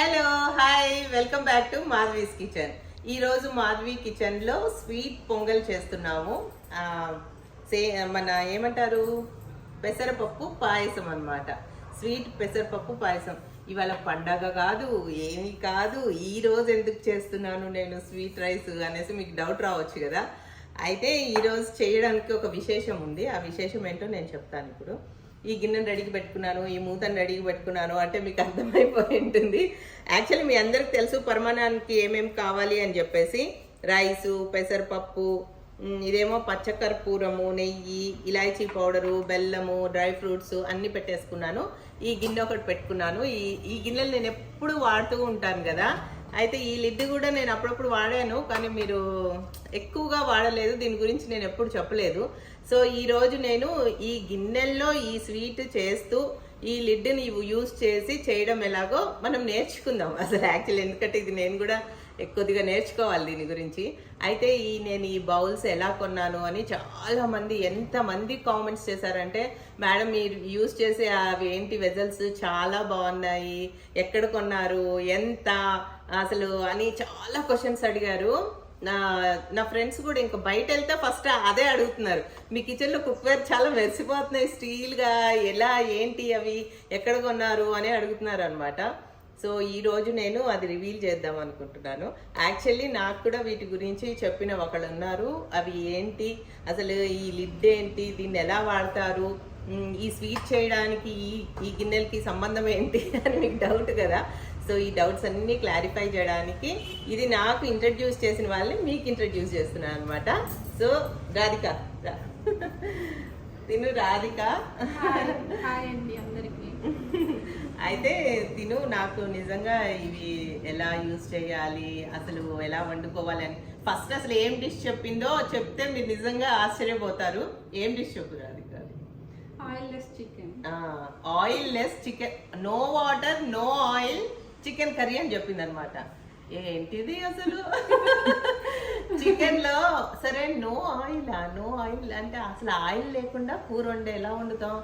Hello hi welcome back to Madhavi's kitchen. ఈరోజు మాధవి కిచెన్లో sweet pongal చేస్తున్నాము. సే మన ఏమంటారు? పెసరపప్పు పాయసం అన్నమాట. స్వీట్ పెసరపప్పు పాయసం. ఇవాళ పండగ కాదు ఏమి కాదు. ఈ రోజు ఎందుకు చేస్తున్నాను నేను స్వీట్ రైస్ అనేసి మీకు డౌట్ రావచ్చు కదా. అయితే ఈరోజు చేయడానికి ఒక విశేషం ఉంది. ఆ విశేషం ఏంటో నేను చెప్తాను ఇప్పుడు. ఈ గిన్నెను రెడీకి పెట్టుకున్నాను ఈ మూతను రెడీకి పెట్టుకున్నాను అంటే మీకు అర్థమైపోయి ఉంటుంది. యాక్చువల్లీ మీ అందరికి తెలుసు పరమాణానికి ఏమేమి కావాలి అని చెప్పేసి రైసు పెసరపప్పు ఇదేమో పచ్చకర్పూరము నెయ్యి ఇలాచీ పౌడరు బెల్లము డ్రై ఫ్రూట్స్ అన్నీ పెట్టేసుకున్నాను. ఈ గిన్నె ఒకటి పెట్టుకున్నాను. ఈ ఈ గిన్నెలు నేను ఎప్పుడు వాడుతూ ఉంటాను కదా అయితే ఈ లిడ్ కూడా నేను అప్పుడప్పుడు వాడాను కానీ మీరు ఎక్కువగా వాడలేదు. దీని గురించి నేను ఎప్పుడు చెప్పలేదు. సో ఈరోజు నేను ఈ గిన్నెల్లో ఈ స్వీట్ చేస్తూ ఈ లిడ్ని యూజ్ చేసి చేయడం ఎలాగో మనం నేర్చుకుందాం. అసలు యాక్చువల్లీ ఎందుకంటే ఇది నేను కూడా కొద్దిగా నేర్చుకోవాలి దీని గురించి. అయితే ఈ నేను ఈ బౌల్స్ ఎలా కొన్నాను అని చాలామంది ఎంతమంది కామెంట్స్ చేశారంటే మేడం మీరు యూజ్ చేసే అవి ఏంటి? వెజల్స్ చాలా బాగున్నాయి. ఎక్కడ కొన్నారు? ఎంత అసలు అని చాలా క్వశ్చన్స్ అడిగారు. నా నా ఫ్రెండ్స్ కూడా ఇంకా బయట వెళ్తే ఫస్ట్ అదే అడుగుతున్నారు. మీ కిచెన్లో కుక్వేర్ చాలా మెరిసిపోతున్నాయి స్టీల్గా ఎలా ఏంటి అవి ఎక్కడ కొన్నారు అని అడుగుతున్నారు అనమాట సో ఈ రోజు నేను అది రివీల్ చేద్దాం అనుకుంటున్నాను. యాక్చువల్లీ నాకు కూడా వీటి గురించి చెప్పిన ఒకళ్ళు ఉన్నారు అవి ఏంటి? అసలు ఈ లిడ్ ఏంటి? దీన్ని ఎలా వాడతారు? ఈ స్వీట్ చేయడానికి ఈ ఈ గిన్నెలకి సంబంధం ఏంటి అని మీకు డౌట్ కదా. సో ఈ డౌట్స్ అన్ని క్లారిఫై చేయడానికి ఇది నాకు ఇంట్రడ్యూస్ చేసిన వాళ్ళని మీకు ఇంట్రడ్యూస్ చేస్తున్నాను అనమాట సో రాధిక. తిను రాధిక. అయితే తిను నాకు నిజంగా ఇవి ఎలా యూజ్ చేయాలి అసలు ఎలా వండుకోవాలి అని. ఫస్ట్ అసలు ఏం డిష్ చెప్పిందో చెప్తే మీరు నిజంగా ఆశ్చర్యపోతారు. ఏం డిష్ చెప్పు Radhika? Oil less chicken oil less chicken no water no oil chicken curry అని చెప్పింది అనమాట ఏంటిది అసలు? చికెన్లో సరే నో ఆయిల్ నో ఆయిల్ అంటే అసలు ఆయిల్ లేకుండా కూర వండే ఎలా వండుతాం?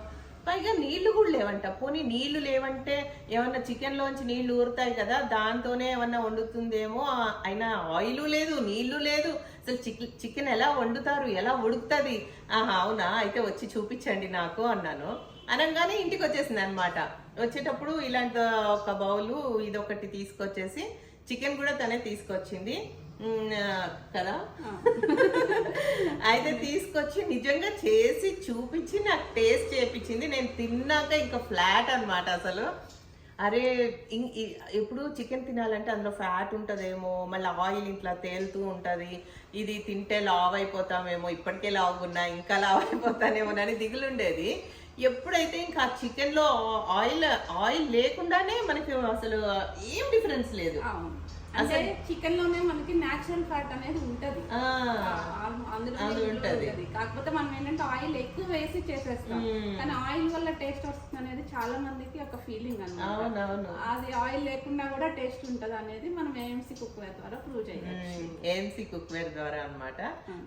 పైగా నీళ్ళు కూడా లేవంట. పోనీ నీళ్ళు లేవంటే ఏమన్నా చికెన్లోంచి నీళ్ళు ఊరుతాయి కదా దాంతోనే ఏమన్నా వండుతుందేమో అయినా ఆయిల్ లేదు నీళ్ళు లేదు. అసలు చికెన్ చికెన్ ఎలా వండుతారు ఎలా ఉడుకుతుంది? ఆహా అవునా? అయితే వచ్చి చూపించండి నాకు అన్నాను. అనగానే ఇంటికి వచ్చేసింది అనమాట వచ్చేటప్పుడు ఇలాంటి ఒక బౌలు ఇదొకటి తీసుకొచ్చేసి చికెన్ కూడా తనే తీసుకొచ్చింది. కదా? అయితే తీసుకొచ్చి నిజంగా చేసి చూపించి నాకు టేస్ట్ చేపించింది. నేను తిన్నాక ఇంకా ఫ్లాట్ అన్నమాట అసలు. అరే ఇప్పుడు చికెన్ తినాలంటే అందులో ఫ్యాట్ ఉంటుందేమో మళ్ళీ ఆయిల్ ఇట్లా తేలుతూ ఉంటుంది. ఇది తింటే లావ్ అయిపోతామేమో ఇప్పటికే లావ్ ఉన్నా ఇంకా లావ్ అయిపోతానేమోనని దిగులుండేది. ఎప్పుడైతే ఇంకా ఆ చికెన్లో ఆయిల్ ఆయిల్ లేకుండానే మనకి అసలు ఏం డిఫరెన్స్ లేదు. అంటే చికెన్లోనే మనకి నేచురల్ ఫ్యాట్ అనేది ఉంటది. అందులో ఉంటది. కాకపోతే మనం ఏంటంటే ఆయిల్ ఎక్కువ వేసి చేసేస్తాం. కానీ ఆయిల్ వల్ల టేస్ట్ వస్తుంది అనేది చాలా మందికి ఒక ఫీలింగ్ అన్నమాట. అవునవును. అది ఆయిల్ లేకుండా కూడా టేస్ట్ ఉంటది అనేది మనం ఏఎంసీ కుక్వేర్ ద్వారా ప్రూవ్ చేయవచ్చు. ఏఎంసీ కుక్వేర్ ద్వారా అన్నమాట.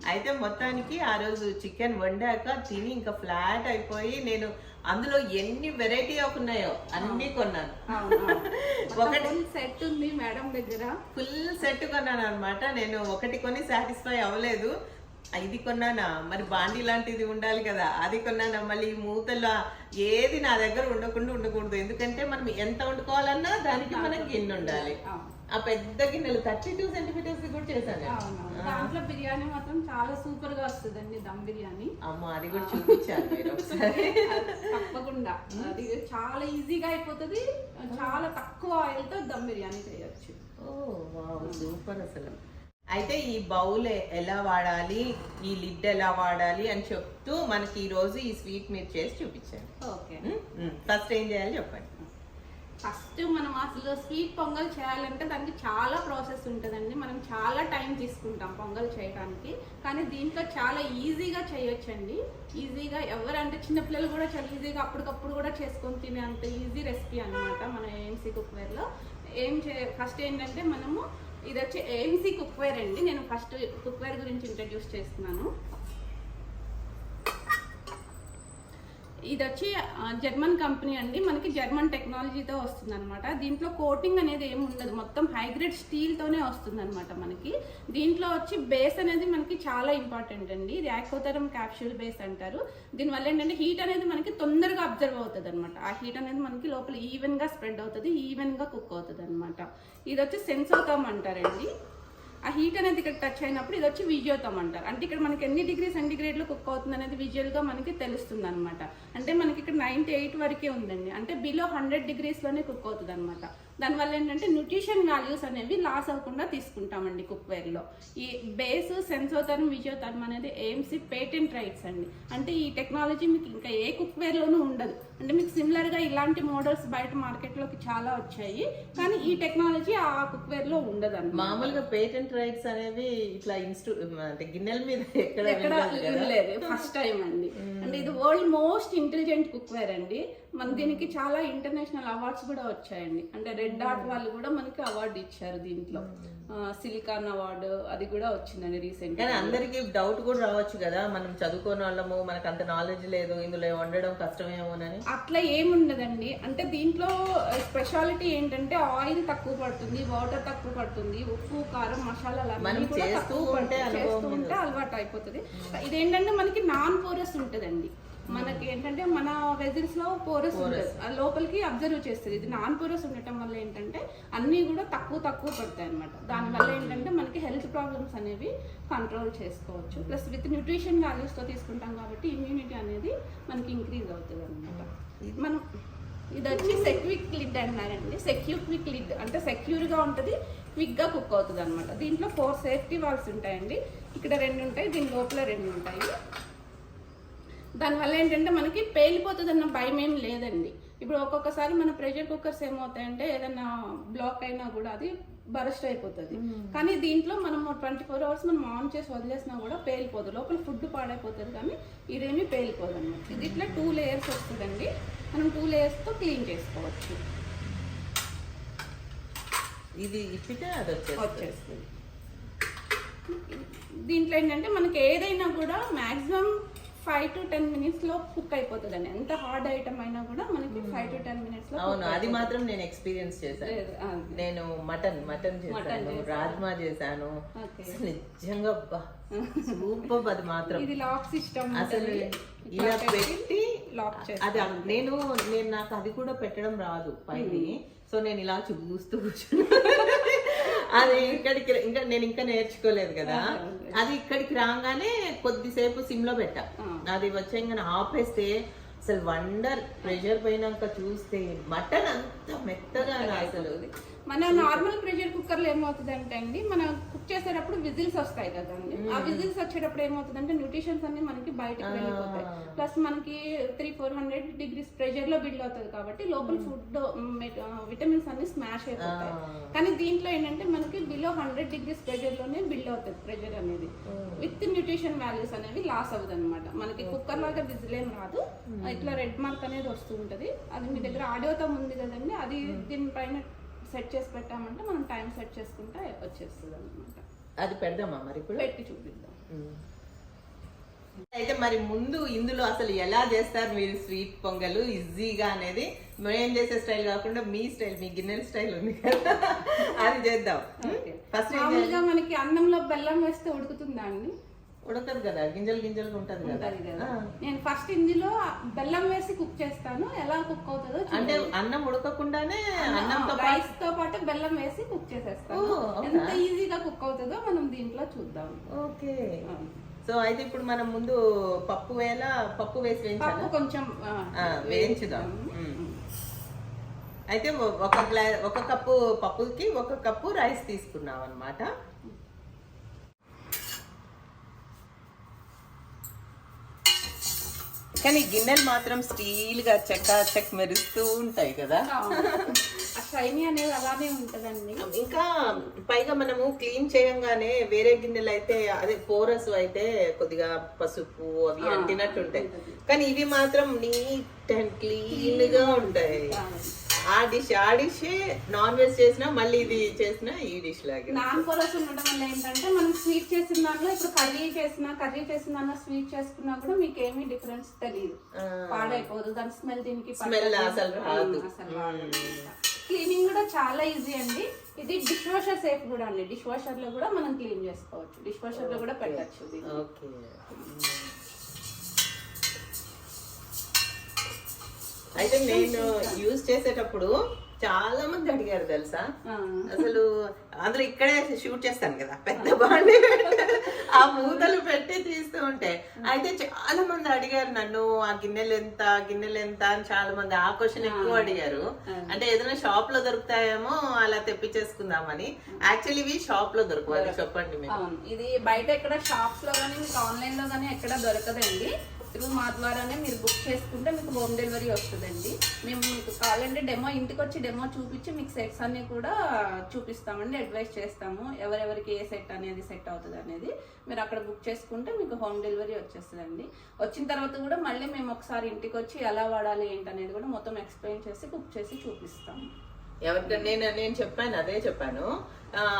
అయితే మొత్తానికి ఆ రోజు చికెన్ వండాక తిని ఇంకా ఫ్లాట్ అయిపోయి నేను అందులో ఎన్ని వెరైటీ ఆఫ్ ఉన్నాయో అన్ని కొన్నాను. ఒకటి సెట్ ఉంది మేడం దగ్గర. ఫుల్ సెట్ కొన్నాను అనమాట నేను ఒకటి కొని సాటిస్ఫై అవ్వలేదు. ఇది కొన్నానా? మరి బాండీ లాంటిది ఉండాలి కదా. అది కొన్నానా? మళ్ళీ మూతల్లో ఏది నా దగ్గర ఉండకుండా ఉండకూడదు. ఎందుకంటే మనం ఎంత వండుకోవాలన్నా దానికి మనకి గిన్నె ఉండాలి. ఆ. పెద్ద గిన్నెలు థర్టీ టూ సెంటీమీటర్స్ కూడా చేశాను. దాంట్లో బిర్యానీ మాత్రం చాలా సూపర్గా వస్తుందండి దమ్ బిర్యానీ. అమ్మ అది కూడా చూపించాను తప్పకుండా. అది చాలా ఈజీగా అయిపోతుంది. చాలా తక్కువ ఆయిల్తో దమ్ బిర్యానీ చేయొచ్చు. ఓ వావ్ సూపర్ అసలు. అయితే ఈ బౌల్ ఎలా వాడాలి ఈ లిడ్ ఎలా వాడాలి అని చెప్తూ మనకి ఈ రోజు ఈ స్వీట్ మీరు చేసి చూపించండి ఓకే. ఫస్ట్ ఏం చేయాలి చెప్పండి. ఫస్ట్ మనం అసలు స్వీట్ పొంగల్ చేయాలంటే దానికి చాలా ప్రాసెస్ ఉంటుందండి. మనం చాలా టైం తీసుకుంటాం పొంగల్ చేయడానికి కానీ దీంట్లో చాలా ఈజీగా చేయొచ్చండి. ఈజీగా ఎవరంటే చిన్నపిల్లలు కూడా చాలా ఈజీగా అప్పటికప్పుడు కూడా చేసుకొని తినే అంత ఈజీ రెసిపీ అన్నమాట మన ఏఎంసీ కుక్వేర్లో ఏం చే ఫస్ట్ ఏంటంటే మనము ఇది వచ్చి ఏఎంసీ కుక్వేర్ అండి. నేను ఫస్ట్ కుక్వేర్ గురించి ఇంట్రడ్యూస్ చేస్తున్నాను. ఇది వచ్చి జర్మన్ కంపెనీ అండి. మనకి జర్మన్ టెక్నాలజీతో వస్తుంది అనమాట దీంట్లో కోటింగ్ అనేది ఏమి ఉండదు. మొత్తం హైగ్రేడ్ స్టీల్ తోనే వస్తుంది అనమాట మనకి. దీంట్లో వచ్చి బేస్ అనేది మనకి చాలా ఇంపార్టెంట్ అండి. ఇది యాక్కోతరం క్యాప్సూల్ బేస్ అంటారు. దీనివల్ల ఏంటంటే హీట్ అనేది మనకి తొందరగా అబ్జర్వ్ అవుతుంది అనమాట ఆ హీట్ అనేది మనకి లోపల ఈవెన్గా స్ప్రెడ్ అవుతుంది ఈవెన్గా కుక్ అవుతుంది అనమాట ఇది వచ్చి సెన్సోకమ్ అంటారండి. ఆ హీట్ అనేది ఇక్కడ టచ్ అయినప్పుడు ఇది వచ్చి విజయోతం అంటారు. అంటే ఇక్కడ మనకి ఎన్ని డిగ్రీ సెంటిగ్రేడ్లో కుక్ అవుతుంది అనేది విజువల్గా మనకి తెలుస్తుంది అనమాట అంటే మనకి ఇక్కడ నైన్టీ ఎయిట్ వరకే ఉందండి. అంటే బిలో హండ్రెడ్ డిగ్రీస్లోనే కుక్ అవుతుంది అనమాట దానివల్ల ఏంటంటే న్యూట్రిషన్ వాల్యూస్ అనేవి లాస్ అవ్వకుండా తీసుకుంటామండి కుక్వేర్లో. ఈ బేస్ సెన్సోతరం విజయోతరం అనేది ఏఎంసీ పేటెంట్ రైట్స్ అండి. అంటే ఈ టెక్నాలజీ మీకు ఇంకా ఏ కుక్వేర్ లోనూ ఉండదు. అంటే మీకు సిమిలర్గా ఇలాంటి మోడల్స్ బయట మార్కెట్లోకి చాలా వచ్చాయి. కానీ ఈ టెక్నాలజీ ఆ కుక్వేర్లో ఉండదు మామూలుగా పేటెంట్ రైట్స్ అనేవి ఇట్లా ఇన్స్టూ అంటే గిన్నెల మీద ఎక్కడ. లేదు ఫస్ట్ టైం అండి. అంటే ఇది వరల్డ్ మోస్ట్ ఇంటెలిజెంట్ కుక్వేర్ అండి. మన దీనికి చాలా ఇంటర్నేషనల్ అవార్డ్స్ కూడా వచ్చాయండి. అంటే రెడ్ డాట్ వాళ్ళు కూడా మనకి అవార్డు ఇచ్చారు దీంట్లో. సిలికాన్ అవార్డు అది కూడా వచ్చిందండి రీసెంట్ కానీ అందరికి డౌట్ కూడా రావచ్చు కదా మనం చదువుకోని వాళ్ళము మనకు అంత నాలెడ్జ్ లేదు ఇందులో వండడం కష్టమేమోనని అట్లా ఏముండదండి. అంటే దీంట్లో స్పెషాలిటీ ఏంటంటే ఆయిల్ తక్కువ పడుతుంది వాటర్ తక్కువ పడుతుంది ఉప్పు కారం మసాలాలు అన్నీ కూడా తక్కువ పడుతుంది. చేస్తూ ఉంటే అలవాటు అయిపోతుంది. ఇదేంటంటే మనకి నాన్ పోరస్ ఉంటదండి. మనకి ఏంటంటే మన వెజిల్స్లో పోరస్ ఉంటుంది లోపలికి అబ్జర్వ్ చేస్తుంది. ఇది నాన్ పోరస్ ఉండటం వల్ల ఏంటంటే అన్నీ కూడా తక్కువ తక్కువ పడతాయి అనమాట దానివల్ల ఏంటంటే మనకి హెల్త్ ప్రాబ్లమ్స్ అనేవి కంట్రోల్ చేసుకోవచ్చు. ప్లస్ విత్ న్యూట్రిషన్ వాల్యూస్తో తీసుకుంటాం కాబట్టి ఇమ్యూనిటీ అనేది మనకి ఇంక్రీజ్ అవుతుంది అనమాట మనం ఇది వచ్చి సెక్విక్ లిడ్ అన్నారండి సెక్యూర్ క్విక్ లిడ్ అంటే సెక్యూర్గా ఉంటుంది క్విక్గా కుక్ అవుతుంది అనమాట దీంట్లో ఫోర్ సేఫ్టీ వాల్స్ ఉంటాయండి. ఇక్కడ రెండు ఉంటాయి దీని లోపల రెండు ఉంటాయి. దానివల్ల ఏంటంటే మనకి పేలిపోతుంది అన్న భయం ఏం లేదండి. ఇప్పుడు ఒక్కొక్కసారి మన ప్రెషర్ కుక్కర్స్ ఏమవుతాయంటే ఏదైనా బ్లాక్ అయినా కూడా అది బరస్ట్ అయిపోతుంది. కానీ దీంట్లో మనం ట్వంటీ ఫోర్ అవర్స్ మనం ఆన్ చేసి వదిలేసినా కూడా పేలిపోదు. లోపల ఫుడ్ పాడైపోతుంది కానీ ఇదేమీ పేలిపోదు అనమాట ఇది ఇట్లా టూ లేయర్స్ వస్తుందండి. మనం టూ లేయర్స్తో క్లీన్ చేసుకోవచ్చు. ఇది ఇప్పితే అది వచ్చేస్తుంది. వచ్చేస్తుంది. దీంట్లో ఏంటంటే మనకి ఏదైనా కూడా మాక్సిమం ఫైవ్ టు టెన్ మినిట్స్లో కుక్ అయిపోతుంది అండి ఎంత హార్డ్ ఐటమ్ అయినా కూడా మనకి ఫైవ్ టు టెన్ మినిట్స్లో అవును అది మాత్రం నేను ఎక్స్పీరియన్స్ చేశాను. నేను మటన్ మటన్ చేశాను రాజ్మా చేశాను. నిజంగా సూపర్ అది మాత్రం. ఇది లాక్ సిస్టమ్ అసలు ఇలా పెట్టి లాక్ అది నేను నేను నాకు అది కూడా పెట్టడం రాదు పైన సో నేను ఇలా చూస్తూ కూర్చున్నా. అది ఇక్కడికి ఇంకా నేను ఇంకా నేర్చుకోలేదు కదా. అది ఇక్కడికి రాగానే కొద్దిసేపు సిమ్లో పెట్టా. అది వచ్చేయంగానే ఆపేస్తే అసలు వండర్. ప్రెషర్ పోయినాక చూస్తే మటన్ అంత మెత్తగా అసలు. మన నార్మల్ ప్రెషర్ కుక్కర్లో ఏమవుతుంది అంటే అండి మనం కుక్ చేసేటప్పుడు విజిల్స్ వస్తాయి కదండి ఆ విజిల్స్ వచ్చేటప్పుడు ఏమవుతుంది అంటే న్యూట్రిషన్స్ అన్ని మనకి బయటకు వెళ్ళిపోతాయి. ప్లస్ మనకి త్రీ ఫోర్ హండ్రెడ్ డిగ్రీస్ ప్రెషర్లో బిల్డ్ అవుతుంది కాబట్టి లోపల ఫుడ్ విటమిన్స్ అన్ని స్మాష్ అయిపోతాయి. కానీ దీంట్లో ఏంటంటే మనకి బిలో హండ్రెడ్ డిగ్రీస్ ప్రెషర్లోనే బిల్డ్ అవుతుంది ప్రెషర్ అనేది. విత్ న్యూట్రిషన్ వాల్యూస్ అనేవి లాస్ అవుతుంది అనమాట మనకి కుక్కర్ లాగా విజిల్ ఏం రాదు. ఇట్లా రెడ్ మార్క్ అనేది వస్తూ ఉంటది. అది మీ దగ్గర ఆడియోతో ఉంది కదండి అది దీనిపైన సెట్ చేసి పెట్టామంటే మనం టైం సెట్ చేసుకుంటే వచ్చేస్తుంది అనమాట అది పెడదామా మరి ఇప్పుడు? పెట్టి చూపిద్దాం. అయితే మరి ముందు ఇందులో అసలు ఎలా చేస్తారు మీరు స్వీట్ పొంగలు? ఈజీగా అనేది మేము చేసే స్టైల్ కాకుండా మీ స్టైల్ మీ గిన్నెల స్టైల్ ఉంది కదా. అది చేద్దాం. ఫస్ట్ మనకి అన్నంలో బెల్లం వేస్తే ఉడుకుతుందా అండి? ఉడకదు కదా గింజలు గింజలు ఉంటది కదా. ఉంటది కదా. నేను ఫస్ట్ ఇందులో బెల్లం వేసి కుక్ చేస్తాను. ఎలా కుక్ అవుతుందో అంటే అన్నం ఉడకకుండానే అన్నంతో రైస్తో పాటు బెల్లం వేసి కుక్ చేసేస్తాను? ఎంత ఈజీగా కుక్ అవుతుందో మనం దీంట్లో చూద్దాం. ఓకే. సో అయితే ఇప్పుడు మనం ముందు పప్పు వేల పప్పు వేసి వేయించాలి? కొంచెం వేయించుదాం. అయితే ఒక గ్లా ఒక కప్పు పప్పుకి ఒక కప్పు రైస్ తీసుకున్నాం అనమాట కానీ గిన్నెలు మాత్రం స్టీల్గా చెక్క చెక్ మెరుస్తూ ఉంటాయి కదా. ఆ షైనీ అనేది అలానే ఉంటదండి. ఇంకా పైగా మనము క్లీన్ చేయంగానే వేరే గిన్నెలు అయితే అదే పోరస్ అయితే కొద్దిగా పసుపు అవి అంటినట్టు ఉంటాయి కానీ ఇవి మాత్రం నీట్ అండ్ క్లీన్గా ఉంటాయి ఆ డిష్ ఆ డిష్ నాన్ వెజ్ చేసినా మళ్ళీ ఇది చేసినా ఈ డిష్ లాగే. నాన్ పొరస్ ఉండడం వల్ల ఏంటంటే మనం స్వీట్ చేసిన దాంట్లో ఇప్పుడు కర్రీ చేసినా కర్రీ చేసిన దాంట్లో స్వీట్ చేసుకున్నా కూడా మీకు ఏమీ డిఫరెన్స్ తెలియదు. పాడైపోదు. దాని స్మెల్ దీనికి పట్టదు. అసలు రాదు. అసలు క్లీనింగ్ కూడా చాలా ఈజీ అండి. ఇది డిష్ వాషర్ సేఫ్ కూడా అండి. డిష్ వాషర్లో కూడా మనం క్లీన్ చేసుకోవచ్చు. డిష్ వాషర్లో కూడా పెట్టచ్చు. ఓకే. అయితే నేను యూజ్ చేసేటప్పుడు చాలా మంది అడిగారు తెలుసా. అసలు అందులో ఇక్కడే షూట్ చేస్తాను కదా పెద్ద బాండి. ఆ మూతలు పెట్టి తీస్తూ ఉంటే అయితే చాలా మంది అడిగారు నన్ను ఆ గిన్నెలు ఎంత గిన్నెలు ఎంత? అని చాలా మంది ఆ క్వశ్చన్ ఎక్కువ అడిగారు. అంటే ఏదైనా షాప్లో దొరుకుతాయేమో అలా తెప్పించేసుకుందామని. యాక్చువల్లీ ఇవి షాప్లో దొరకవు అది చెప్పండి ఇది బయట ఎక్కడ షాప్స్లో కానీ ఆన్లైన్లో కానీ ఎక్కడ దొరకదండి. త్రూ మా ద్వారానే మీరు బుక్ చేసుకుంటే మీకు హోమ్ డెలివరీ వస్తుందండి. మేము మీకు కావాలంటే డెమో ఇంటికి వచ్చి డెమో చూపించి మీకు సెట్స్ అన్నీ కూడా చూపిస్తామండి అడ్వైస్ చేస్తాము. ఎవరెవరికి ఏ సెట్ అనేది సెట్ అవుతుంది అనేది మీరు అక్కడ బుక్ చేసుకుంటే మీకు హోమ్ డెలివరీ వచ్చేస్తుందండి. వచ్చిన తర్వాత కూడా మళ్ళీ మేము ఒకసారి ఇంటికి వచ్చి ఎలా వాడాలి ఏంటనేది కూడా మొత్తం ఎక్స్ప్లెయిన్ చేసి బుక్ చేసి చూపిస్తాము. ఎవరికి నేను నేను చెప్పాను అదే చెప్పాను.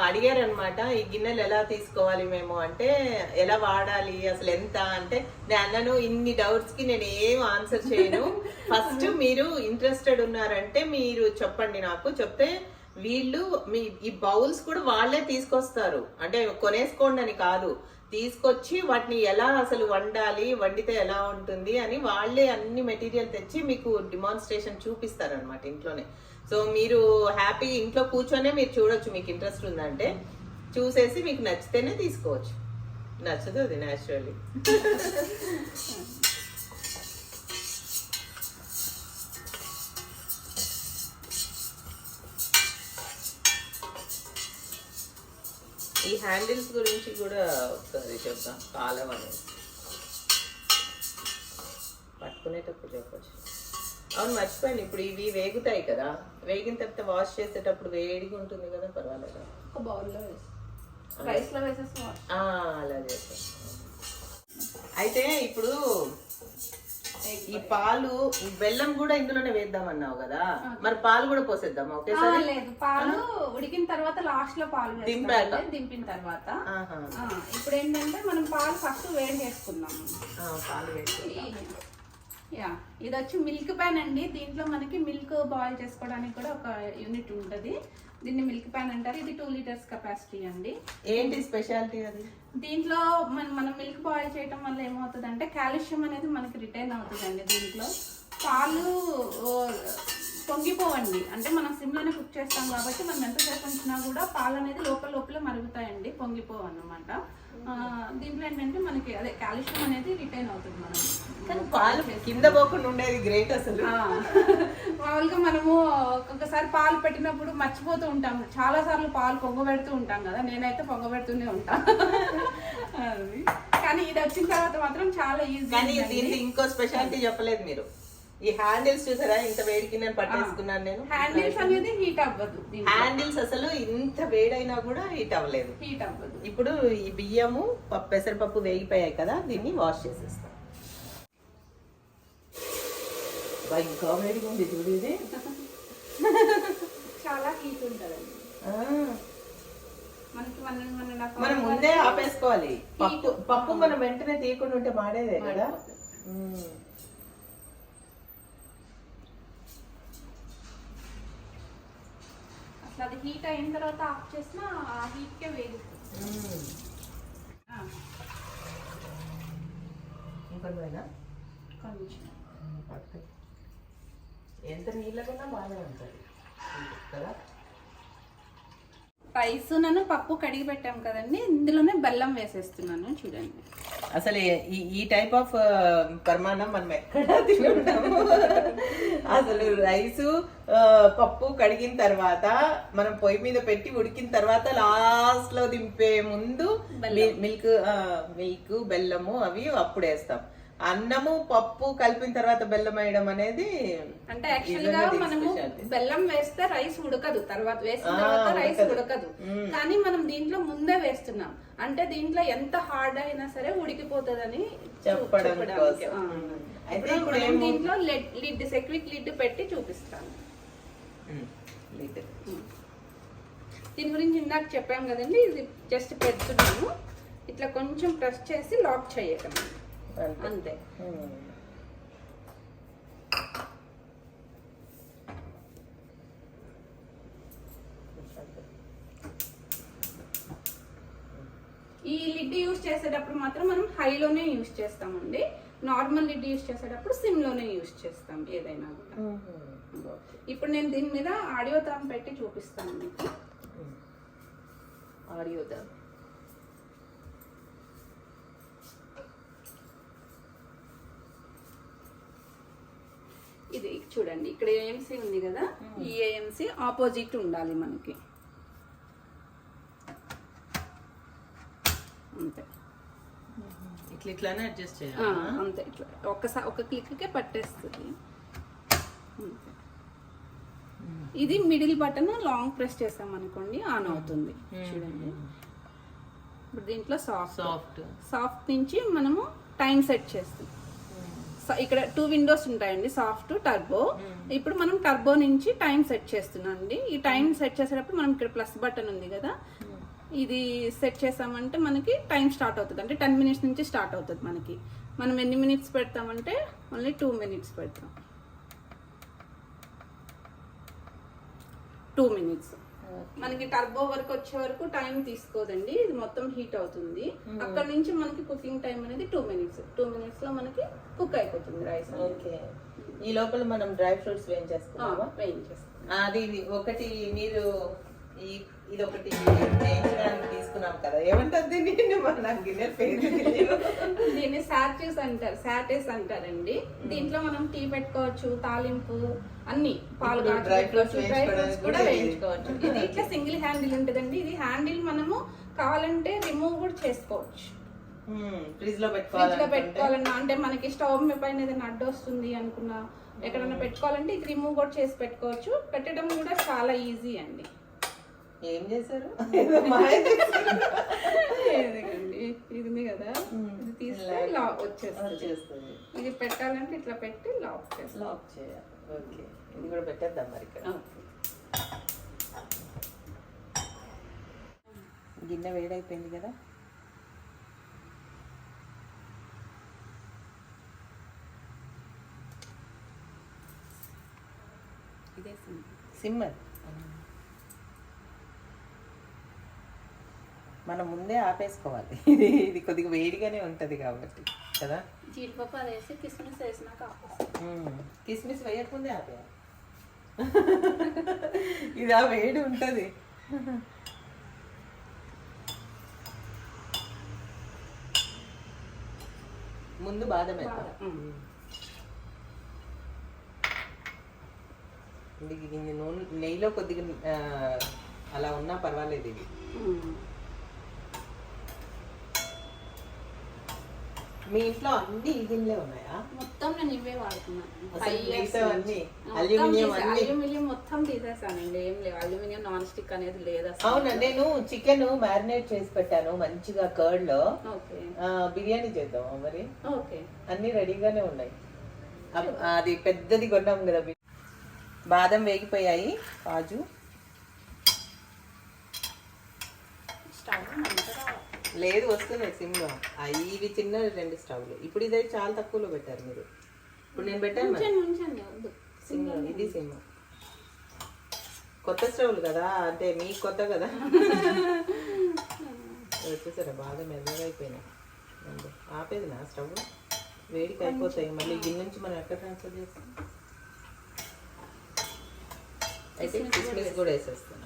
అడిగారనమాట ఈ గిన్నెలు ఎలా తీసుకోవాలి మేము? అంటే ఎలా వాడాలి? అసలు ఎంత? అంటే నేను అన్నను ఇన్ని డౌట్స్కి నేను ఏం ఆన్సర్ చేయను. ఫస్ట్ మీరు ఇంట్రెస్టెడ్ ఉన్నారంటే మీరు చెప్పండి నాకు. చెప్తే వీళ్ళు మీ ఈ బౌల్స్ కూడా వాళ్ళే తీసుకొస్తారు. అంటే కొనేసుకోండి అని కాదు. తీసుకొచ్చి వాటిని ఎలా అసలు వండాలి? వండితే ఎలా ఉంటుంది? అని వాళ్ళే అన్ని మెటీరియల్ తెచ్చి మీకు డిమాన్స్ట్రేషన్ చూపిస్తారు అనమాట ఇంట్లోనే. సో మీరు హ్యాపీ ఇంట్లో కూర్చొనే మీరు చూడొచ్చు మీకు ఇంట్రెస్ట్ ఉందంటే చూసేసి మీకు నచ్చితేనే తీసుకోవచ్చు. నచ్చదు అది న్యాచురల్లీ ఈ హ్యాండిల్స్ గురించి కూడా ఒకసారి చెప్తాం కాలం అనేది. పట్టుకునేటప్పుడు చెప్పచ్చు. అవును మర్చిపోయాను. ఇప్పుడు ఇవి వేగుతాయి కదా. వేగిన తర్వాత వాష్ చేసేటప్పుడు వేడిగా ఉంటుంది కదా పర్వాలేదా. ఒక బౌల్లో వేసి. రైస్లో వేసేసి wash ఆ, అలా చేస్తాం. అయితే ఇప్పుడు ఈ పాలు బెల్లం కూడా ఇందులోనే వేద్దామన్నావు కదా? మరి పాలు కూడా పోసేద్దామా? ఆ, ఒకేసారి లేదు. పాలు ఉడికిన తర్వాత లాస్ట్లో పాలు దింపాక? దింపిన తర్వాత. ఇప్పుడు ఏంటంటే మనం పాలు ఫస్ట్ వేడి ఆ, పాలు వేసుకుందాం. యా ఇది వచ్చి మిల్క్ ప్యాన్ అండి. దీంట్లో మనకి మిల్క్ బాయిల్ చేసుకోవడానికి కూడా ఒక యూనిట్ ఉంటుంది. దీన్ని మిల్క్ ప్యాన్ అంటారు. ఇది టూ లీటర్స్ కెపాసిటీ అండి. ఏంటి స్పెషాలిటీ అది? దీంట్లో మనం మనం మిల్క్ బాయిల్ చేయటం వల్ల ఏమవుతుంది అంటే కాల్షియం అనేది మనకి రిటైన్ అవుతుందండి దీంట్లో. పాలు పొంగిపోవండి. అంటే మనం సిమ్లోనే కుక్ చేస్తాం కాబట్టి మనం ఎంతసేపు ఉంచినా కూడా పాలు అనేది లోపల లోపల మరుగుతాయండి పొంగిపోవు అన్నమాట ఆ, దీంట్లో ఏంటంటే మనకి అదే కాల్షియం అనేది రిటైన్ అవుతుంది మనం కానీ పాలు కింద పోకుండా ఉండేది గ్రేట్ అసలు. మామూలుగా మనము ఒక్కొక్కసారి పాలు పెట్టినప్పుడు మర్చిపోతూ ఉంటాం. చాలా సార్లు పాలు పొంగబెడుతూ ఉంటాం కదా నేనైతే పొంగబెడుతూనే ఉంటా. అది. కానీ ఇది వచ్చిన తర్వాత మాత్రం చాలా ఈజీ కానీ దీనికి ఇంకో స్పెషాలిటీ చెప్పలేదు మీరు. ఈ హ్యాండిల్స్ చూసారా? ఇంత వేడికి నేను పట్టేసుకున్నాను నేను. హ్యాండిల్స్ అనేది హీట్ అవ్వదు హ్యాండిల్స్ అసలు ఇంత వేడైనా కూడా హీట్ అవ్వలేదు. హీట్ అవ్వదు. ఇప్పుడు ఈ బియ్యము పప్పు పెసరపప్పు వేగిపోయాయి కదా దీన్ని వాష్ చేసేస్తాం. ఇంకా వేడిగా ఉంది చూడు ఇది. చాలా హీట్ ఉంటుందండి. మనం ముందే ఆపేసుకోవాలి. పప్పు పప్పు మనం వెంటనే తీయకుండా ఉంటే మాడేదే కదా. అది హీట్ అయిన తర్వాత ఆఫ్ చేసినా ఆ హీట్కే వేగుతుంది ఇంకొంచెమేనా కొంచెం. ఎంత నీళ్ళకున్నా బాగానే ఉంటుంది. కదా? రైస్ నన్ను పప్పు కడిగి పెట్టాం కదండి. ఇందులోనే బెల్లం వేసేస్తున్నాను. చూడండి. అసలు ఈ ఈ టైప్ ఆఫ్ పరిమాణం మనం ఎక్కడా తింటాము? అసలు రైసు పప్పు కడిగిన తర్వాత మనం పొయ్యి మీద పెట్టి ఉడికిన తర్వాత లాస్ట్లో దింపే ముందు మిల్క్ మిల్క్ బెల్లము అవి అప్పుడు వేస్తాం. అన్నము పప్పు కలిపిన తర్వాత బెల్లం వేయడం అనేది అంటే యాక్చువల్గా మనము. బెల్లం వేస్తే రైస్ ఉడకదు. తర్వాత వేసిన తర్వాత రైస్ ఉడకదు. కానీ మనం దీంట్లో ముందే వేస్తున్నాం. అంటే దీంట్లో ఎంత హార్డ్ అయినా సరే ఉడికిపోతుందని చెప్పడం. అయితే దీంట్లో లిడ్ సెక్విక్ లిడ్ పెట్టి చూపిస్తాను లిడ్. దీని గురించి ఇందాక చెప్పాం కదండి ఇది జస్ట్ పెడుతున్నాము ఇట్లా కొంచెం ప్రెస్ చేసి లాక్ చేయటం. అంతే. ఈ లిడ్ యూస్ చేసేటప్పుడు మాత్రం మనం హైలోనే యూస్ చేస్తామండి. నార్మల్ లిడ్ యూస్ చేసేటప్పుడు సిమ్లోనే యూస్ చేస్తాం ఏదైనా కూడా. ఇప్పుడు నేను దీని మీద ఆడియో తాం పెట్టి చూపిస్తాను మీకు. ఆడియో దా ఇది చూడండి ఇక్కడ ఏఎంసీ ఉంది కదా? ఈ ఏఎంసీ ఆపోజిట్ ఉండాలి మనకి. అంతే. ఇట్లా ఇట్లానే అడ్జస్ట్ చేయాలి అంతే ఇట్లా. ఒక్కసారి ఒక క్లిక్కే పట్టేస్తుంది. అంతే. ఇది మిడిల్ బటన్ లాంగ్ ప్రెస్ చేసాం అనుకోండి ఆన్ అవుతుంది. చూడండి. ఇప్పుడు దీంట్లో సాఫ్ట్ సాఫ్ట్ సాఫ్ట్ నుంచి మనము టైం సెట్ చేస్తాం. ఇక్కడ టూ విండోస్ ఉంటాయండి సాఫ్ట్ టర్బో ఇప్పుడు మనం టర్బో నుంచి టైం సెట్ చేస్తున్నాం అండి ఈ టైం సెట్ చేసేటప్పుడు మనం ఇక్కడ ప్లస్ బటన్ ఉంది కదా. ఇది సెట్ చేసామంటే మనకి టైం స్టార్ట్ అవుతుంది. అంటే టెన్ మినిట్స్ నుంచి స్టార్ట్ అవుతుంది మనకి. మనం ఎన్ని మినిట్స్ పెడతామంటే ఓన్లీ టూ మినిట్స్ పెడతాం. టూ మినిట్స్ మనకి టర్బో వరకు వచ్చే వరకు టైం తీసుకోదండి. ఇది మొత్తం హీట్ అవుతుంది. అక్కడ నుంచి మనకి కుకింగ్ టైం అనేది టూ మినిట్స్ టూ మినిట్స్లో మనకి కుక్ అయిపోతుంది రైస్ ఓకే ఈ లోపల మనం డ్రై ఫ్రూట్స్ వేయించేస్తున్నామా వేయించేస్తాం అది ఒకటి మీరు ఈ ఇది ఒకటి వేయించడానికి తీసుకున్నాం కదా. ఏమంటారు దీన్ని? మన గిన్నెల పేరు. దీన్ని సాటీస్ అంటారు సాటీస్ అంటారండి దీంట్లో మనం టీ పెట్టుకోవచ్చు తాలింపు అన్ని పాలు డ్రై ఫ్రూట్స్ కూడా. వేయించుకోవచ్చు. ఇది ఇట్లా సింగిల్ హ్యాండిల్ ఉంటుందండి. ఇది హ్యాండిల్ మనము కావాలంటే రిమూవ్ కూడా చేసుకోవచ్చు. ఫ్రిడ్జ్లో పెట్టుకోవాలన్నా అంటే మనకి స్టవ్ మీ పైన ఏదైనా అడ్డు వస్తుంది అనుకున్నా ఎక్కడైనా పెట్టుకోవాలంటే ఇది రిమూవ్ కూడా చేసి పెట్టుకోవచ్చు. పెట్టడం కూడా చాలా ఈజీ అండి. ఏం చేశారు? ఇది ఉంది కదా. ఇది తీస్తే లాక్ వచ్చేస్తుంది. ఇది పెట్టాలంటే ఇట్లా పెట్టి లాక్ చేస్తాం. లాక్ చేయాలి. ఓకే. ఇది కూడా పెట్టేద్దాం మరి ఇక్కడ. గిన్నె వేడైపోయింది కదా. ఇదే. సిమ్మర్. మనం ముందే ఆపేసుకోవాలి. ఇది ఇది కొద్దిగా వేడిగానే ఉంటుంది కాబట్టి కదా? జీడిపప్పు అది వేసి కిస్మిస్ వేసినాక. కిస్మిస్ వేయకముందే ఆపేయాలి. ఇది ఆ వేడి ఉంటుంది. ముందు బాదం. ఇది నూనె నెయ్యిలో కొద్దిగా అలా ఉన్నా పర్వాలేదు ఇది. మీ ఇంట్లో అన్ని గిన్నెలే ఉన్నాయా? మొత్తం నేను ఇవే వాడుతున్నాను అల్యూమినియం మొత్తం తీసేసానండి. ఏం లేవు. అల్యూమినియం నాన్ స్టిక్ అనేది లేదు అవునా? నేను చికెన్ మ్యారినేట్ చేసి పెట్టాను మంచిగా కర్డ్లో బిర్యానీ చేద్దామా మరి? ఓకే. అన్ని రెడీగానే ఉన్నాయి. అది పెద్దది కొన్నాం కదా బాదం వేగిపోయాయి. కాజు. స్టవ్ లేదు వస్తున్నాయి సిమ్లో. ఇవి చిన్న రెండు స్టవ్లు. ఇప్పుడు ఇదైతే చాలా తక్కువలో పెట్టారు మీరు. ఇప్పుడు నేను పెట్టాను సిమ్లో ఇది సిమ్. కొత్త స్టవ్లు కదా అంటే మీకు కొత్త కదా. వచ్చేసారా బాగా మెల్లగా అయిపోయినాయి. అంతే. ఆపేది నా స్టవ్. వేడికి అయిపోతాయి. మళ్ళీ గిన్నె నుంచి మనం ఎక్కడ ట్రాన్స్ఫర్ చేస్తాం? అయితే కిస్మిస్ కూడా వేసేస్తున్నాం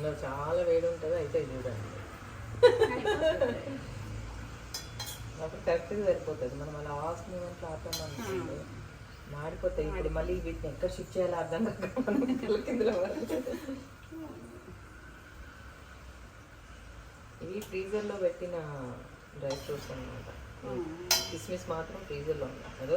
ఇందులో చాలా వేడి ఉంటుంది అయితే చూడండి అప్పుడు కరెక్ట్గా సరిపోతుంది. మనం అలా ఆఫ్ మూమెంట్లో ఆపమనుకోండి మాడిపోతాయి. ఇప్పుడు మళ్ళీ వీటిని ఎక్కడ షిఫ్ట్ చేయాలో అర్థం కాక కిందలో. ఇవి ఫ్రీజర్లో పెట్టిన డ్రై ఫ్రూట్స్ అన్నమాట. కిస్మిస్ మాత్రం ఫ్రీజర్లో ఉన్నాయి. అదో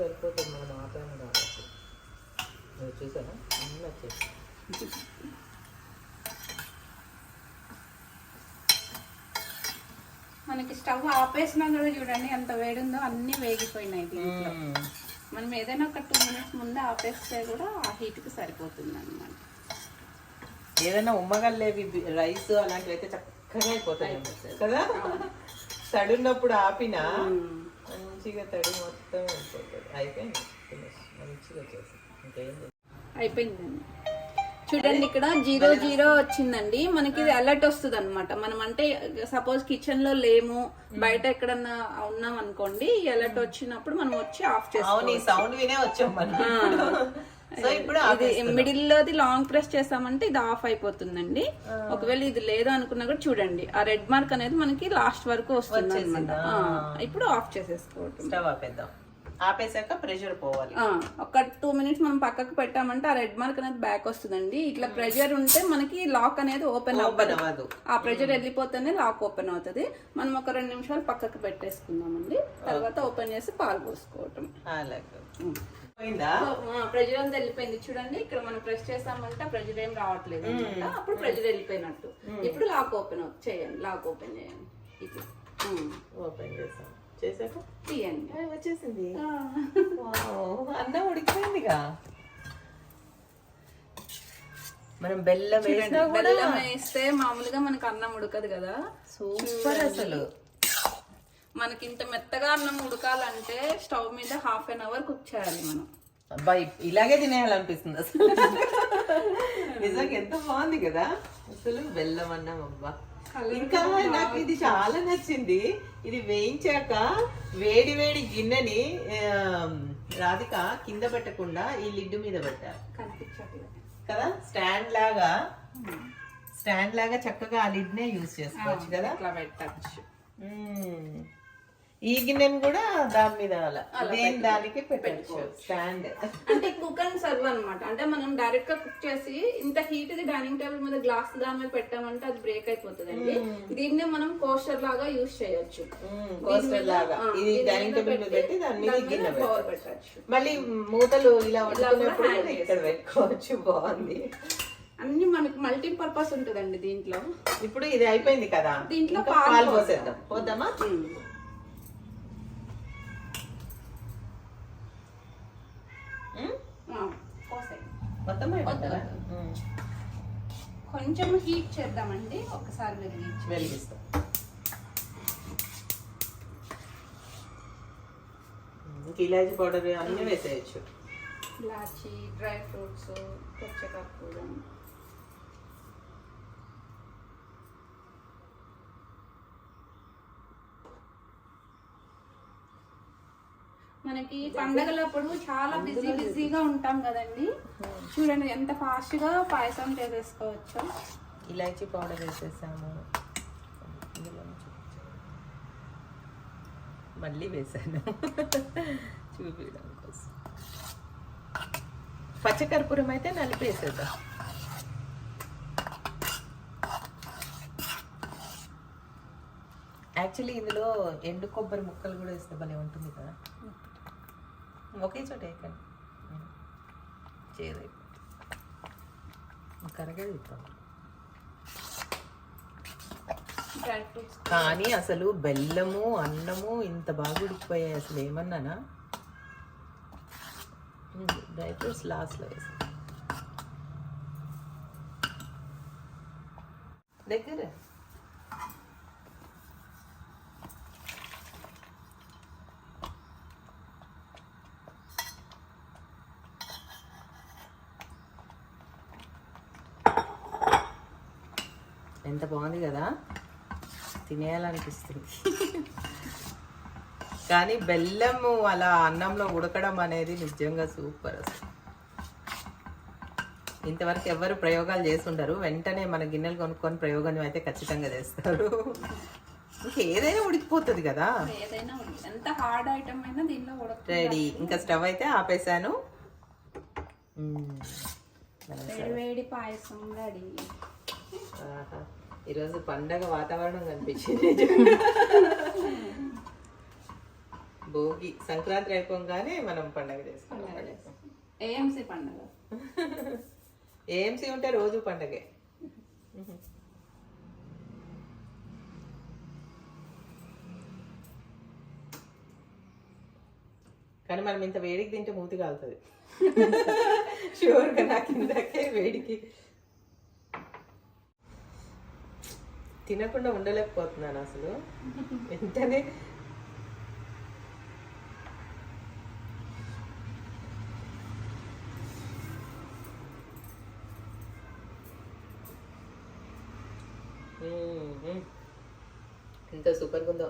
సరిపోతుంది మనం ఆపాము కాబట్టి మీరు చూసారా? అన్నీ వచ్చేసి మనకి స్టవ్ ఆపేసినా కూడా చూడండి ఎంత వేడి ఉందో అన్ని వేగిపోయినాయి దీంట్లో. మనం ఏదైనా ఒక టూ మినిట్స్ ముందే ఆపేస్తే కూడా ఆ హీట్కి సరిపోతుంది అనమాట ఏదైనా ఉమ్మగల్లేవి రైస్ అలాంటివి అయితే చక్కగా అయిపోతాయి. కదా? తడున్నప్పుడు ఆపినా మంచిగా తడి మొత్తం అయిపోతుంది. అయిపోయింది. మంచిగా చేసి. ఇంకేం లేదు. అయిపోయిందండి. చూడండి ఇక్కడ జీరో జీరో వచ్చిందండి. మనకి అలర్ట్ వస్తుంది అనమాట మనం అంటే సపోజ్ కిచెన్లో లేము బయట ఎక్కడన్నా ఉన్నాం అనుకోండి అలర్ట్ వచ్చినప్పుడు మనం వచ్చి ఆఫ్ ఈ సౌండ్ వినే వచ్చాం మనం. సో ఇప్పుడు ఇది మిడిల్ లోది లాంగ్ ప్రెస్ చేసామంటే ఇది ఆఫ్ అయిపోతుందండి. ఒకవేళ ఇది లేదు అనుకున్నా కూడా చూడండి ఆ రెడ్ మార్క్ అనేది మనకి లాస్ట్ వరకు వస్తుంది అనమాట ఇప్పుడు ఆఫ్ చేసేసుకోవటం. స్టవ్ ఆపేద్దాం. ఆపేసాక ప్రెషర్ పోవాలి. ఒక టూ మినిట్స్ మనం పక్కకు పెట్టామంటే ఆ రెడ్ మార్క్ అనేది బ్యాక్ వస్తుందండి. ఇట్లా ప్రెషర్ ఉంటే మనకి లాక్ అనేది ఓపెన్ అవ్వదు. ఆ ప్రెషర్ వెళ్ళిపోతేనే లాక్ ఓపెన్ అవుతుంది. మనం ఒక రెండు నిమిషాలు పక్కకు పెట్టేసుకుందామండి. తర్వాత ఓపెన్ చేసి పాలు పోసుకోవటం. అలాగే. ప్రెజర్ అంతా వెళ్ళిపోయింది. చూడండి ఇక్కడ మనం ప్రెస్ చేసామంటే ప్రెజర్ ఏం రావట్లేదు అన్నమాట. అప్పుడు ప్రెజర్ వెళ్ళిపోయినట్టు. ఇప్పుడు లాక్ ఓపెన్ చేయండి లాక్ ఓపెన్ చేయండి. ఇది. ఓపెన్ చేసాం. చేసాక? తీయండి. ఆ, వచ్చేసింది. వావ్, అన్నం ఉడికిపోయిందిగా. మనం బెల్లం బెల్లం వేస్తే మామూలుగా మనకి అన్నం ఉడకదు కదా. సూపర్ అసలు. మనకి ఇంత మెత్తగా అన్నం ఉడకాలంటే స్టవ్ మీద హాఫ్ అన్ అవర్ కుక్ చేయాలి మనం. అబ్బా ఇ- ఇలాగే తినేయాలనిపిస్తుంది అసలు. నిజంగా ఎంత బాగుంది కదా. అసలు బెల్లం అన్నం అబ్బా. ఇంకా నాకు ఇది చాలా నచ్చింది. ఇది వేయించాక వేడి వేడి గిన్నెని రాధిక కింద పెట్టకుండా ఈ లిడ్ మీద పెట్టారు కదా? స్టాండ్ లాగా స్టాండ్ లాగా చక్కగా ఆ లిడ్ నే యూజ్ చేసుకోవచ్చు కదా? పెట్టచ్చు. ఈ గిన్నెను కూడా దాని మీద అలా. దేని దానికి పెట్టచ్చు? స్టాండ్. అంటే కుక్ అండ్ సర్వ్ అన్నమాట. అంటే మనం డైరెక్ట్గా కుక్ చేసి ఇంత హీట్ ది డైనింగ్ టేబుల్ మీద గ్లాస్ దాని మీద పెట్టామంటే అది బ్రేక్ అయిపోతుంది అండి దీన్నే మనం కోస్టర్ లాగా యూస్ చేయొచ్చు. కోస్టర్ లాగా. ఇది డైనింగ్ టేబుల్ మీద పెట్టి దాని మీద గిన్నె పెట్టచ్చు. మళ్ళీ మూతలు ఇలా ఇక్కడ పెట్టుకోవచ్చు. బాగుంది. అన్ని మనకి మల్టీ పర్పస్ ఉంటుందండి దీంట్లో. ఇప్పుడు ఇది అయిపోయింది కదా. దీంట్లో పాలు పోసేద్దాం. పోద్దామా? మొత్తం. కొంచెం హీట్ చేద్దామండి. ఒకసారి వెలిగించి. వెలిగిస్తాం. ఇలాచి పౌడర్ అన్నీ వేసేయచ్చు. ఇలాచి డ్రై ఫ్రూట్స్ పచ్చకర్పూరం మనకి పండగలప్పుడు చాలా బిజీ బిజీగా ఉంటాం కదండి. చూడండి ఎంత ఫాస్ట్గా పాయసం చేసేసుకోవచ్చు. ఇలాచి పౌడర్ వేసేసాము. మళ్ళీ వేసాను. చూపించడం కోసం. పచ్చకర్పూరం అయితే నలిపేసేద్దాం యాక్చువల్లీ ఇందులో ఎండు కొబ్బరి ముక్కలు కూడా వేస్తే భలే ఉంటుంది కదా. ఒకే చోట వేయకండి కరగదు ఫ్రూట్స్ కానీ అసలు బెల్లము అన్నము ఇంత బాగా ఉడికిపోయాయి అసలు ఏమన్నానా? డ్రై ఫ్రూట్స్ లాస్ట్లో వేసాను దగ్గర. ఎంత బాగుంది కదా. తినేయాలనిపిస్తుంది. కానీ బెల్లము అలా అన్నంలో ఉడకడం అనేది నిజంగా సూపర్ అసలు. ఇంతవరకు ఎవరు ప్రయోగాలు చేస్తుంటారు వెంటనే మన గిన్నెలు కొనుక్కొని ప్రయోగం అయితే ఖచ్చితంగా చేస్తారు. ఏదైనా ఉడికిపోతుంది కదా. ఎంత హార్డ్ ఐటమ్ అయినా దీనిలో రెడీ. ఇంకా స్టవ్ అయితే ఆపేసాను. వేడి పాయసం రెడీ. ఈరోజు పండగ వాతావరణం కనిపించింది. భోగి సంక్రాంతి అయిపోగానే మనం పండగ చేసుకుంటాం చేస్తాం. ఏఎంసీ పండుగ. ఏఎంసీ ఉంటే రోజు పండగే. కానీ మనం ఇంత వేడికి తింటే మూతి కాలుతుంది. షూర్గా నాకు ఇందాకే వేడికి తినకుండా ఉండలేకపోతున్నాను అసలు. వెంటనే. ఎంత సూపర్గా ఉందో.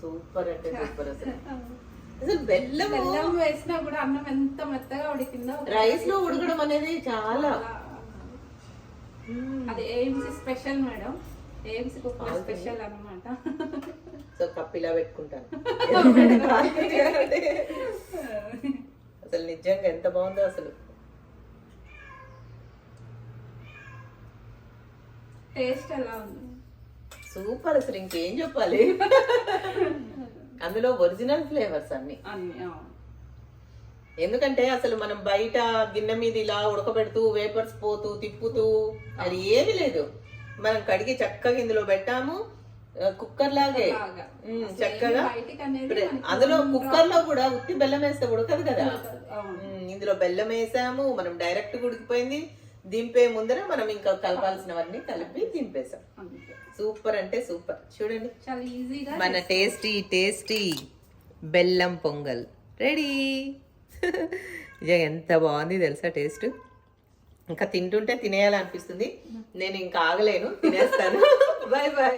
సూపర్ అంటే సూపర్ అసలు. అసలు బెల్లము. బెల్లం వేసినా కూడా అన్నం ఎంత మెత్తగా ఉడికిందో రైస్లో ఉడకడం అనేది చాలా. అది AMC special madam. Cooker special అన్నమాట. సో కప్ ఇలా పెట్టుకుంటాను. అసలు నిజంగా ఎంత బాగుందో అసలు. టేస్ట్ ఎలా ఉంది? సూపర్ అసలు ఇంకేం చెప్పాలి? అందులో ఒరిజినల్ ఫ్లేవర్స్ అన్ని. ఎందుకంటే అసలు మనం బయట గిన్నె మీద ఇలా ఉడకబెడుతూ వేపర్స్ పోతూ తిప్పుతూ అది ఏమీ లేదు. మనం కడిగి చక్కగా ఇందులో పెట్టాము కుక్కర్ లాగే చక్కగా. అందులో కుక్కర్లో కూడా ఉత్తి బెల్లం వేస్తే ఉడకదు కదా. ఇందులో బెల్లం వేసాము మనం డైరెక్ట్ ఉడికిపోయింది. దింపే ముందర మనం ఇంకా కలపాల్సినవన్నీ కలిపి దింపేసాం. సూపర్ అంటే సూపర్. చూడండి. చాలా ఈజీగా మన టేస్టీ టేస్టీ బెల్లం పొంగల్. రెడీ ఎంత బాగుంది తెలుసా టేస్ట్? ఇంకా తింటుంటే తినేయాలనిపిస్తుంది. నేను ఇంకా ఆగలేను. తినేస్తాను. Bye bye